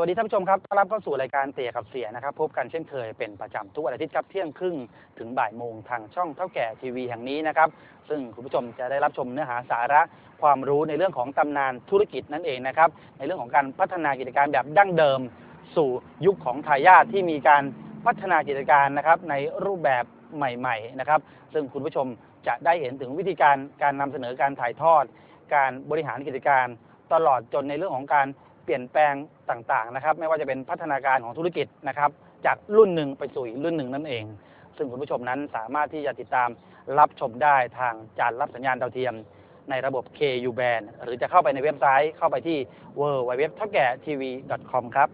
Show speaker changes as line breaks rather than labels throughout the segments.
วัสดีท่านผู้ชมครับต้อนรับเข้าสู่รายการเตียกับเสียนะครับ พบกันเช่นเคยเป็นประจำทุกวันอาทิตย์ครับเที่ยงครึ่งถึงบ่ายโมงทางช่องเท่าแก่ทีวีแห่งนี้นะครับ ซึ่งคุณผู้ชมจะได้รับชมเนื้อหาสาระความรู้ในเรื่องของตำนานธุรกิจนั่นเองนะครับ ในเรื่องของการพัฒนากิจการแบบดั้งเดิม สู่ยุคของทายาทที่มีการพัฒนากิจการนะครับในรูปแบบใหม่ ๆนะครับ ซึ่งคุณผู้ชมจะได้เห็นถึงวิธีการการนำเสนอการถ่ายทอด การบริหารกิจการ ตลอดจนในเรื่องของการ เปลี่ยนแปลงต่างๆนะครับ ไม่ว่าจะเป็นพัฒนาการของธุรกิจนะครับ จากรุ่นหนึ่งไปสู่อีกรุ่นหนึ่งนั่นเอง ซึ่งคุณผู้ชมนั้นสามารถที่จะติดตามรับชมได้ทางจานรับสัญญาณดาวเทียม ในระบบ KU band หรือจะเข้าไปในเว็บไซต์เข้าไปที่ w w w t a k a t v com ครับ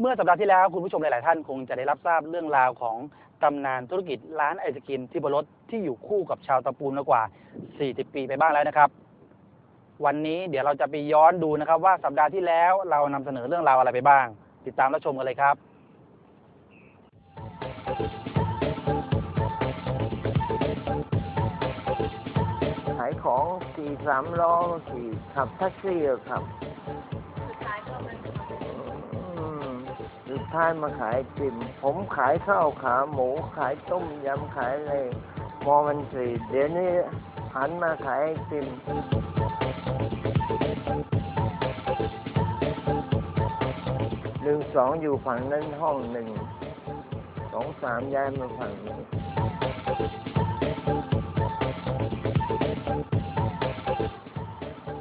เมื่อสัปดาห์ที่แล้วคุณผู้ชมหลาย ๆ ท่านคงจะได้รับทราบเรื่องราวของตำนานธุรกิจร้านไอศกรีมที่บรสที่อยู่คู่กับชาวตะปูนมากว่า 40 ปีไปบ้างแล้วนะครับ วันนี้เดี๋ยวเราจะไปย้อนดูนะครับ ว่าสัปดาห์ที่แล้วเรานำเสนอเรื่องราวอะไรไปบ้าง ติดตามรับชมกันเลยครับ
ขายของขี่สามล้อขี่ขับแท็กซี่อะครับอืมสุดท้ายมาขายไอติมผมขายข้าวขาหมูขายต้มยำขายอะไรมอมันสีเดี๋ยวนี้หันมาขายไอติม สองอยู่ฝั่งนั้นห้องหนึ่ง สองสามย้ายมาฝั่งนี้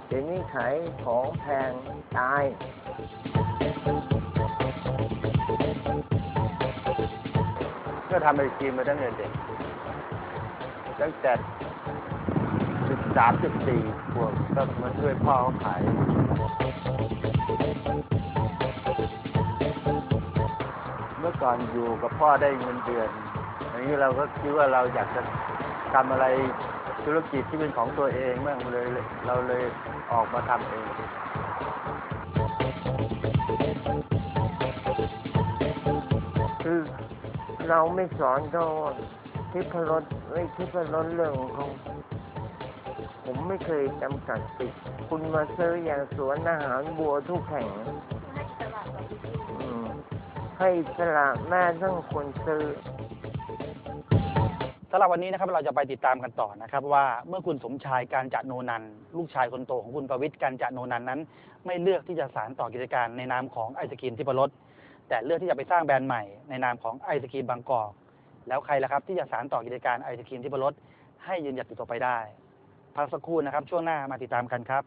เดี๋ยวนี้ขายของแพงตาย
ก็ทำไอทีมมาตั้งแต่เด็กตั้งแต่สิบสามสิบสี่ขวบก็มาช่วยพ่อเขาขาย มื่อก่อนอยู่กับพ่อได้เงินเดือนอย่างนี้เราก็คิดว่าเราอยากจะทำอะไรธุรกิจที่เป็นของตัวเองบ้างเลย เราเลยออกมาทำเอง
คือเราไม่สอนเขาทิพรสไม่ทิพรสเรื่องของผมไม่เคยจำกัดติดคุณมาซื้ออย่างสวนอาหารบัวทุกแห่ง ให้อิสละแม่ทั้งคนซื้อ
สำหรับวันนี้นะครับเราจะไปติดตามกันต่อนะครับ ว่าเมื่อคุณสมชายการจะโนนันลูกชายคนโตของคุณประวิทย์การจะโนนันนั้น ไม่เลือกที่จะสานต่อกิจการในนามของไอศกรีมทิพรสแต่เลือกที่จะไปสร้างแบรนด์ใหม่ในนามของไอศกรีมบางกอกแล้วใครล่ะครับที่จะสานต่อกิจการไอศกรีมทิพรสให้ยืนหยัดอยู่ต่อไปได้พักสักครู่นะครับ ช่วงหน้ามาติดตามกันครับ